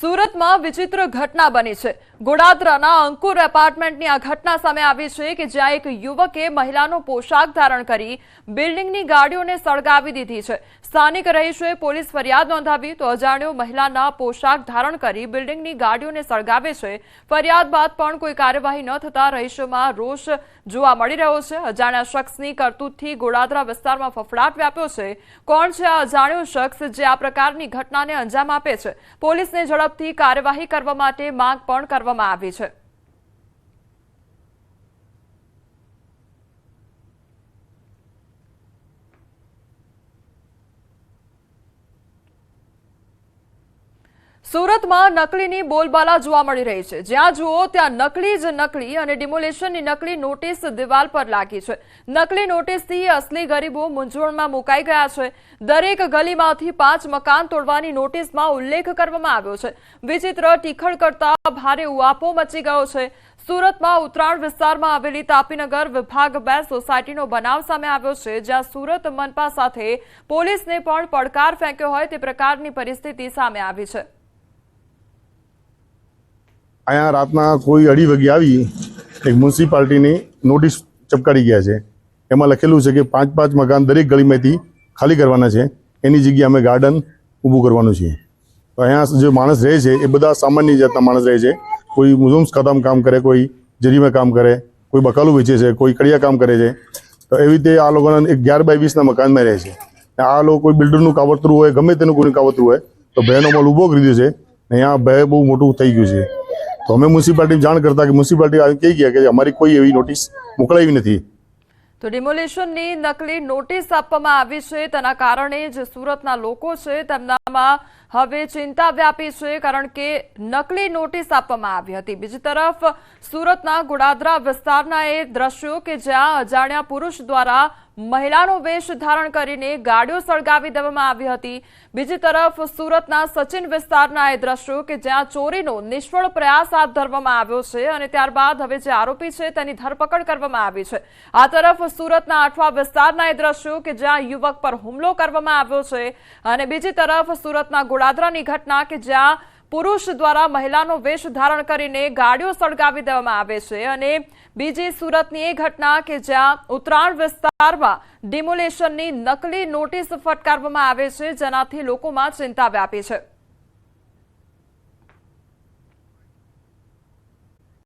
સુરતમાં વિચિત્ર ઘટના બની છે. ગોડાદરાના અંકુર એપાર્ટમેન્ટની આ ઘટના સામે આવી છે કે જ્યાં એક યુવકે મહિલાનો પોશાક ધારણ કરી બિલ્ડિંગની ગાડીઓને સળગાવી દીધી છે. સ્થાનિક રહીશોએ પોલીસ ફરિયાદ નોંધાવી તો અજાણ્યો મહિલાના પોશાક ધારણ કરી બિલ્ડિંગની ગાડીઓને સળગાવે છે. ફરિયાદ બાદ પણ કોઈ કાર્યવાહી ન થતા રહીશોમાં રોષ જોવા મળી રહ્યો છે. અજાણ્યા શખ્સની કરતૂતથી ગોડાદરા વિસ્તારમાં ફફડાટ વ્યાપ્યો છે. કોણ છે આ અજાણ્યો શખ્સ જે આ પ્રકારની ઘટનાને અંજામ આપે છે? પોલીસને ઝડપથી કાર્યવાહી કરવા માટે માંગ પણ કરવામાં આવી છે સુરતમાં નકલીની બોલબાલા જોવા મળી રહી છે. જ્યાં જુઓ, ત્યાં નકલી જ નકલી અને ડિમોલેશનની નકલી નોટિસ દિવાલ પર લાગી છે. નકલી નોટિસથી અસલી ગરીબો મૂંઝવણમાં મુકાઈ ગયા છે. દરેક ગલીમાંથી પાંચ મકાન તોડવાની નોટિસમાં ઉલ્લેખ કરવામાં આવ્યો છે. વિચિત્ર ટીખળ કરતા ભારે ઉઆપો મચી ગયો છે. સુરતમાં ઉત્તરાયણ વિસ્તારમાં આવેલી તાપીનગર વિભાગ બે સોસાયટીનો બનાવ સામે આવ્યો છે, જ્યાં સુરત મનપા સાથે પોલીસને પણ પડકાર ફેંક્યો હોય તે પ્રકારની પરિસ્થિતિ સામે આવી છે. અહીંયા રાતના કોઈ અઢી વાગે આવી, એક મ્યુનિસિપાલિટીની નોટિસ ચપકારી ગયા છે. એમાં લખેલું છે કે પાંચ પાંચ મકાન દરેક ગલીમાંથી ખાલી કરવાના છે. એની જગ્યાએ અમે ગાર્ડન ઊભું કરવાનું છે. તો અહીંયા જે માણસ રહે છે, એ બધા સામાન્ય જાતના માણસ રહે છે. કોઈ મુઝમ્સ ખાતામાં કામ કરે, કોઈ જરીમાં કામ કરે, કોઈ બકાલું વેચે છે, કોઈ કડિયા કામ કરે છે. તો એવી રીતે આ લોકોના અગિયાર બાય વીસના મકાનમાં રહે છે. આ લોકો કોઈ બિલ્ડરનું કાવતરું હોય, ગમે તેનું કોઈનું કાવતરું હોય, તો મોલ ઊભો કરી દીધો છે. અહીંયા ભય બહુ મોટું થઈ ગયું છે. તો અમે મ્યુનિસિપાલિટી જાણ કરતા કે મ્યુનિસિપાલિટી કહી ગયા કે અમારી કોઈ એવી નોટિસ મોકલાવી નથી. તો ડિમોલિશનની નકલી નોટિસ આપવામાં આવી છે. તેના કારણે જે સુરતના લોકો છે તેમનામાં હવે ચિંતા વ્યાપી છે, કારણ કે નકલી નોટિસ આપવામાં આવી હતી. બીજી તરફ સુરતના ગોડાદરા વિસ્તારના એ દ્રશ્યો કે જ્યાં અજાણ્યા પુરુષ દ્વારા મહિલાનો વેશ ધારણ કરીને ગાડીઓ સળગાવી દેવામાં આવી હતી. બીજી તરફ સુરતના સચિન વિસ્તારના એ દ્રશ્યો કે જ્યાં ચોરીનો નિષ્ફળ પ્રયાસ હાથ ધરવામાં આવ્યો છે અને ત્યારબાદ હવે જે આરોપી છે તેની ધરપકડ કરવામાં આવી છે. આ તરફ સુરતના આઠવા વિસ્તારના એ દ્રશ્યો કે જ્યાં યુવક પર હુમલો કરવામાં આવ્યો છે અને બીજી તરફ સુરતના ગોળાદરાની ઘટના કે જ્યાં પુરુષ દ્વારા મહિલાનો વેશ ધારણ કરીને ગાડીઓ સળગાવી દેવામાં આવે છે અને બીજી સુરતની એ ઘટના કે જ્યાં ઉત્તરાયણ વિસ્તારમાં ડિમોલેશનની નકલી નોટિસ ફટકારવામાં આવે છે, જેનાથી લોકોમાં ચિંતા વ્યાપી છે.